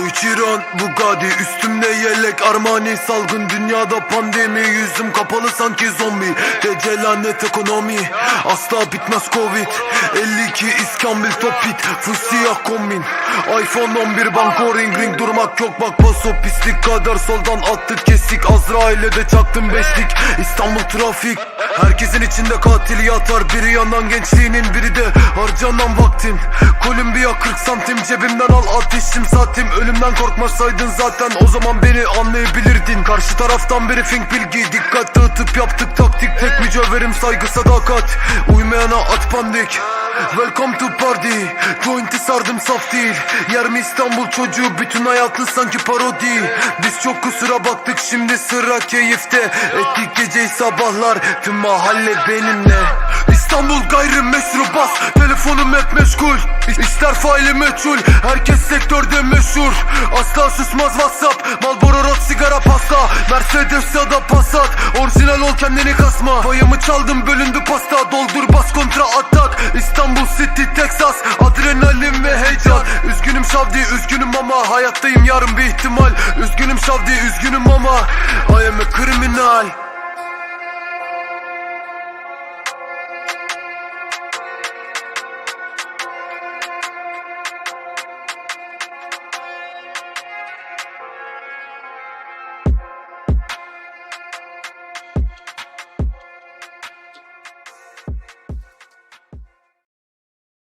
Uçuran Bugatti üstümde yelek Armani salgın dünyada pandemi Yüzüm kapalı sanki zombi. Gece lanet ekonomi Asla bitmez covid. 52 İskambil top hit Full siyah kombin. iPhone 11 banko ring ring Durmak yok bak paso pislik kadar Soldan attık kesik Azrail'e de çaktım beşlik İstanbul trafik Herkesin içinde katil yatar Biri yanan gençliğinin biri de harcanan vaktin Kolumbiya 40 santim. Cebimden al ateşim saatim. Ölümden korkmasaydın zaten o zaman beni anlayabilirdin. Karşı taraftan briefing bilgi Dikkat dağıtıp yaptık taktik Tek mücevherim saygı sadakat. Uymayana at pandik. Welcome to party. Joint'i sardım saf değil. Yer mi İstanbul çocuğu? Bütün hayatın sanki parodi. Biz çok kusura baktık şimdi sıra keyifte. Ettik geceyi sabahlar. Tüm mahalle benimle. İstanbul gayrimeşru bas. Telefonum hep meşgul. İşler faili meçhul. Herkes sektörde meşhur. Asla susmaz whatsapp. Marlboro Rock sigara pasta. Mercedes ya da Passat Orijinal ol kendini kasma. Payımı çaldım bölündü pasta. Doldur bas kontra atak. İstanbul City Texas. Adrenalin ve heyecan. Üzgünüm Şavdi üzgünüm ama Hayattayım. Yarın bir ihtimal. Üzgünüm Şavdi üzgünüm ama I am a criminal.